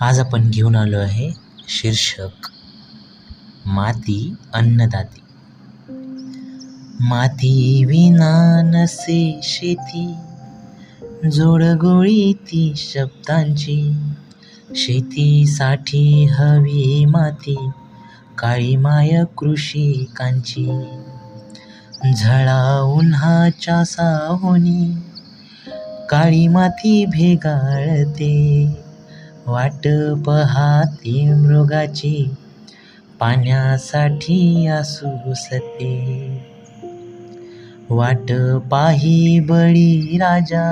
आज आपण घेऊन आलो आहे शीर्षक माती अन्नदाती. माती विना नसे शेती जोडगोळी ती शब्दांची. शेतीसाठी हवी माती काळी माय कृषिकांची झळा उन्हाच्या सावनी काळी माती भेगाळते. वाट पहाती मृगाची पाण्यासाठी आसुसते वाट पाही बळी राजा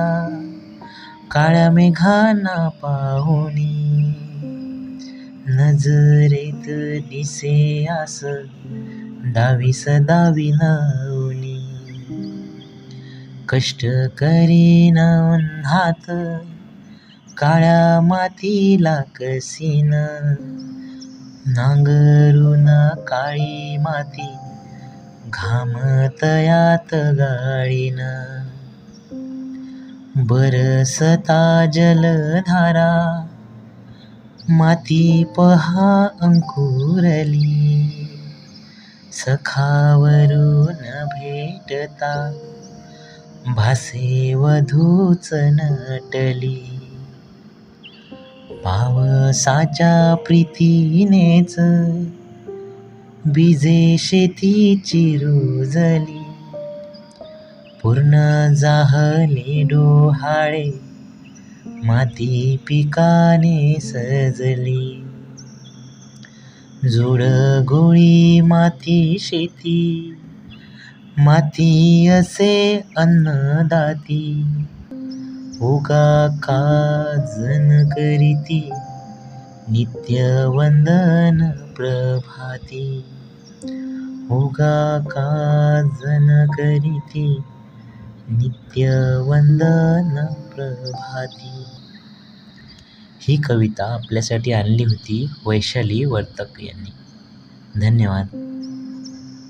काळ्या मेघाना पाहुणी नजरेत दिसे आस दावीस दावी लावणी कष्ट करीन हात काळ्या मातीला कसीन. नांगरून काळी माती घाम तयात गाळीन. बरसता जलधारा माती पहा अंकुरली. सखावरून भेटता भासे वधूच नटली. पावसाच्या प्रीतीनेच. बीजे शेतीची रुजली. पूर्ण जाहले डोहाळे. माती पिकाने सजली. जुड गोळी माती शेती. माती असे अन्नदाती. उगा काजन करीती नित्य वंदन प्रभाती. उगा काजन करीती नित्य वंदन प्रभाती. ही कविता आपल्यासाठी आणली होती वैशाली वर्तक यांनी. धन्यवाद.